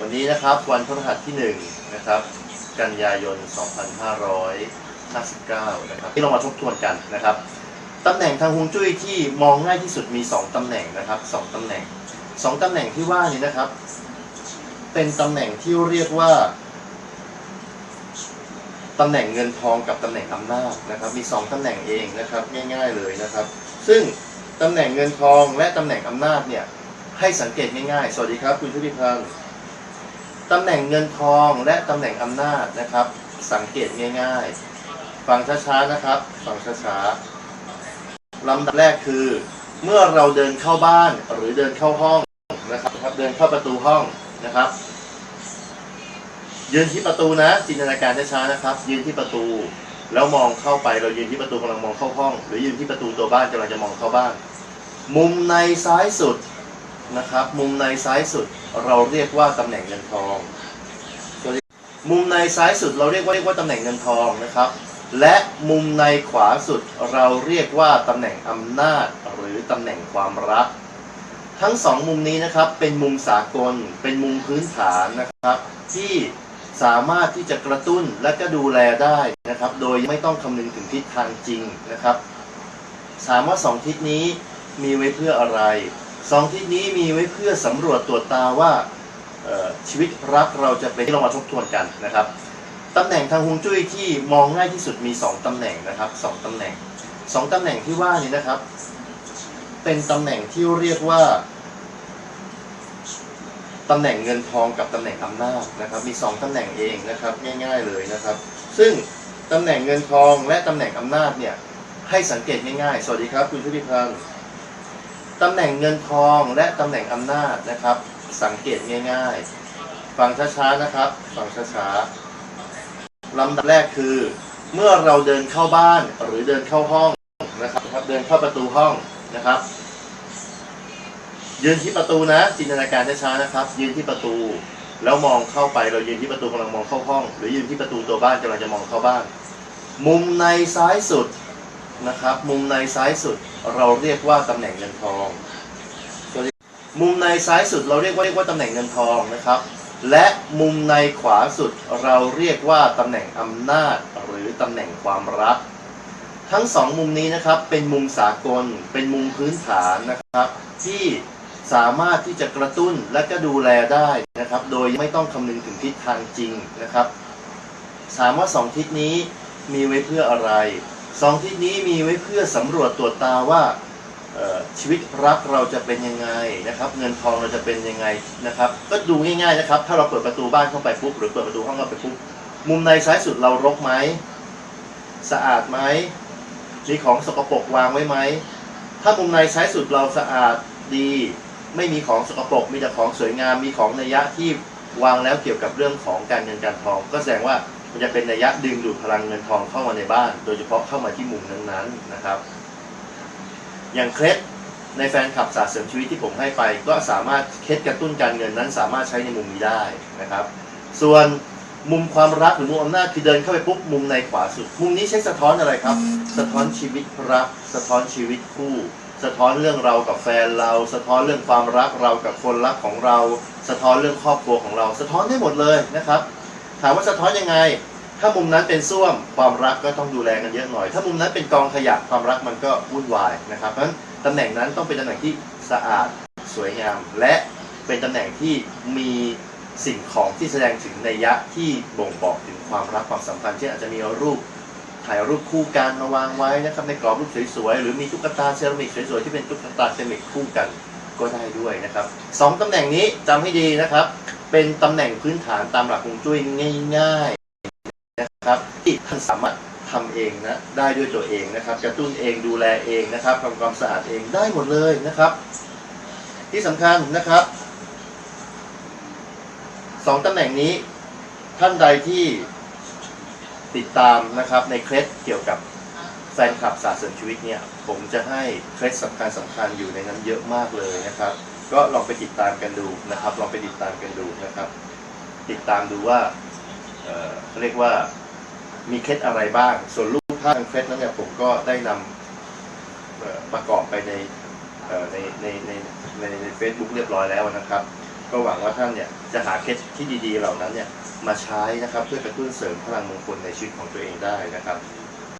วันนี้นะครับวันพฤหัสที่1นะครับกันยายน 2559 นะครับที่เรามาทบทวนกันนะครับตำแหน่งทางฮวงจุ้ยที่มองง่ายที่สุดมี 2ตำแหน่งนะครับ2ตำแหน่ง 2ตำแหน่งที่ว่านี้นะครับ เป็นตำแหน่งที่เรียกว่าตำแหน่งเงินทองกับตำแหน่งอำนาจนะครับ มี 2ตำแหน่งเองนะครับง่ายๆเลยนะครับ ซึ่งตำแหน่งเงินทองและตำแหน่งอำนาจเนี่ยให้สังเกตง่ายๆ สวัสดีครับ คุณชุติพันธ์ ตำแหน่งเงินทองและตำแหน่งอำนาจนะครับ สังเกตง่ายๆ ฟังช้าๆนะครับฟังช้าๆลำดับแรกคือ เมื่อเราเดินเข้าบ้านหรือเดินเข้าห้องนะครับครับ เดินเข้าประตูห้องนะครับยืนที่ประตูนะจินตนาการช้าๆนะครับ ยืนที่ประตู แล้วมองเข้าไปเรายืนที่ประตูกำลังมองเข้าห้อง หรือยืนที่ประตูตัวบ้านกำลังจะมองเข้าบ้าน มุมในซ้ายสุด นะครับ มุมในซ้ายสุดเราเรียกว่าตำแหน่งเงินทอง มุมในซ้ายสุดเราเรียกว่าเรียกว่าตำแหน่งเงินทองนะครับ และมุมในขวาสุดเราเรียกว่าตำแหน่งอำนาจหรือตำแหน่งความรัก ทั้งสองมุมนี้นะครับเป็นมุมสากล เป็นมุมพื้นฐานนะครับ ที่สามารถที่จะกระตุ้นและก็ดูแลได้นะครับ โดยไม่ต้องคำนึงถึงทิศทางจริงนะครับถามว่าสองทิศนี้มีไว้เพื่ออะไร สองทิศนี้มีไว้เพื่อสำรวจตรวจตาว่าชีวิตรักเราจะเป็นที่เรามาทบทวนกันนะครับตำแหน่งทางฮวงจุ้ยที่มองง่ายที่สุดมี 2ตำแหน่งนะครับสองตำแหน่งสองตำแหน่งที่ว่านี้นะครับ เป็นตำแหน่งที่เรียกว่าตำแหน่งเงินทองกับตำแหน่งอำนาจนะครับ มี 2ตำแหน่งเองนะครับง่ายๆเลยนะครับ ซึ่งตำแหน่งเงินทองและตำแหน่งอำนาจเนี่ยให้สังเกตง่ายๆ สวัสดีครับ คุณชุติพันธ์ ตำแหน่งเงินทองและตำแหน่งอำนาจนะครับ สังเกตง่ายๆ ฟังช้าๆนะครับฟังช้าๆลำดับแรกคือ เมื่อเราเดินเข้าบ้านหรือเดินเข้าห้องนะครับครับ เดินเข้าประตูห้องนะครับ ยืนที่ประตูนะ จินตนาการช้าๆนะครับ ยืนที่ประตู แล้วมองเข้าไปเรายืนที่ประตูกำลังมองเข้าห้อง หรือยืนที่ประตูตัวบ้านกำลังจะมองเข้าบ้าน มุมในซ้ายสุด นะครับ มุมในซ้ายสุดเราเรียกว่าตำแหน่งเงินทอง มุมในซ้ายสุดเราเรียกว่าเรียกว่าตำแหน่งเงินทองนะครับ และมุมในขวาสุดเราเรียกว่าตำแหน่งอำนาจหรือตำแหน่งความรัก ทั้งสองมุมนี้นะครับเป็นมุมสากล เป็นมุมพื้นฐานนะครับ ที่สามารถที่จะกระตุ้นและก็ดูแลได้นะครับ โดยไม่ต้องคำนึงถึงทิศทางจริงนะครับถามว่าสองทิศนี้มีไว้เพื่ออะไร สองทิศนี้มีไว้เพื่อสำรวจตรวจตาว่าชีวิตรักเราจะเป็นยังไงนะครับ เงินทองเราจะเป็นยังไงนะครับ ก็ดูง่ายๆนะครับ ถ้าเราเปิดประตูบ้านเข้าไปปุ๊บหรือเปิดประตูห้องเข้าไปปุ๊บมุมในซ้ายสุดเรารกไหมสะอาดไหมมีของสกปรกวางไว้ไหมถ้ามุมในซ้ายสุดเราสะอาดดี ไม่มีของสกปรกมีแต่ของสวยงามมีของนัยยะที่วางแล้วเกี่ยวกับเรื่องของการเงินการทอง ก็แสดงว่า มันจะเป็นนัยยะดึงดูดพลังเงินทองเข้ามาในบ้าน โดยเฉพาะเข้ามาที่มุมนั้นๆนะครับ อย่างเคล็ดในแฟนคลับศาสตร์เสริมชีวิตที่ผมให้ไป ก็สามารถเคล็ดกระตุ้นการเงินนั้น สามารถใช้ในมุมนี้ได้นะครับ ส่วนมุมความรักหรือมุมอำนาจคือเดินเข้าไปปุ๊บมุมในขวาสุด มุมนี้ใช้สะท้อนอะไรครับ สะท้อนชีวิตรัก สะท้อนชีวิตคู่ สะท้อนเรื่องเรากับแฟนเรา สะท้อนเรื่องความรักเรากับคนรักของเรา สะท้อนเรื่องครอบครัวของเรา สะท้อนได้หมดเลยนะครับ ถามว่าสะท้อนยังไง ถ้ามุมนั้นเป็นส้วมความรักก็ต้องดูแลกันเยอะหน่อย ถ้ามุมนั้นเป็นกองขยะความรักมันก็วุ่นวายนะครับ เพราะฉะนั้นตำแหน่งนั้นต้องเป็นตำแหน่งที่สะอาดสวยงาม และเป็นตำแหน่งที่มีสิ่งของที่แสดงถึงนัยยะที่บ่งบอกถึงความรักความสัมพันธ์เช่นอาจจะมีรูปถ่ายรูปคู่กันมาวางไว้นะครับในกรอบรูปสวยๆหรือมีตุ๊กตาเซรามิกสวยๆที่เป็นตุ๊กตาเซรามิกคู่กันก็ได้ด้วยนะครับสองตำแหน่งนี้จำให้ดีนะครับเป็นตำแหน่งพื้นฐานตามหลักฮวงจุ้ยง่ายๆนะครับที่ท่านสามารถทำเองนะได้ด้วยตัวเองนะครับกระตุ้นเองดูแลเองนะครับทำความสะอาดเองได้หมดเลยนะครับ ที่สำคัญนะครับสองตำแหน่งนี้ท่านใดที่ติดตามนะครับในเคล็ดเกี่ยวกับแฟนคลับศาสตร์เสริมชีวิตเนี่ย ผมจะให้เคล็ดสำคัญสำคัญอยู่ในนั้นเยอะมากเลยนะครับ ก็ลองไปติดตามกันดูนะครับ ลองไปติดตามกันดูนะครับ ติดตามดูว่าเอ่อเขาเรียกว่ามีเคล็ดอะไรบ้าง ส่วนรูปภาพเคล็ดนั้นเนี่ยผมก็ได้นำเอ่อประกอบไปในเอ่อในในในในในเฟซบุ๊กเรียบร้อยแล้วนะครับ ก็หวังว่าท่านเนี่ยจะหาเคล็ดที่ดีๆเหล่านั้นเนี่ยมาใช้นะครับเพื่อกระตุ้นเสริมพลังมงคลในชีวิตของตัวเองได้นะครับ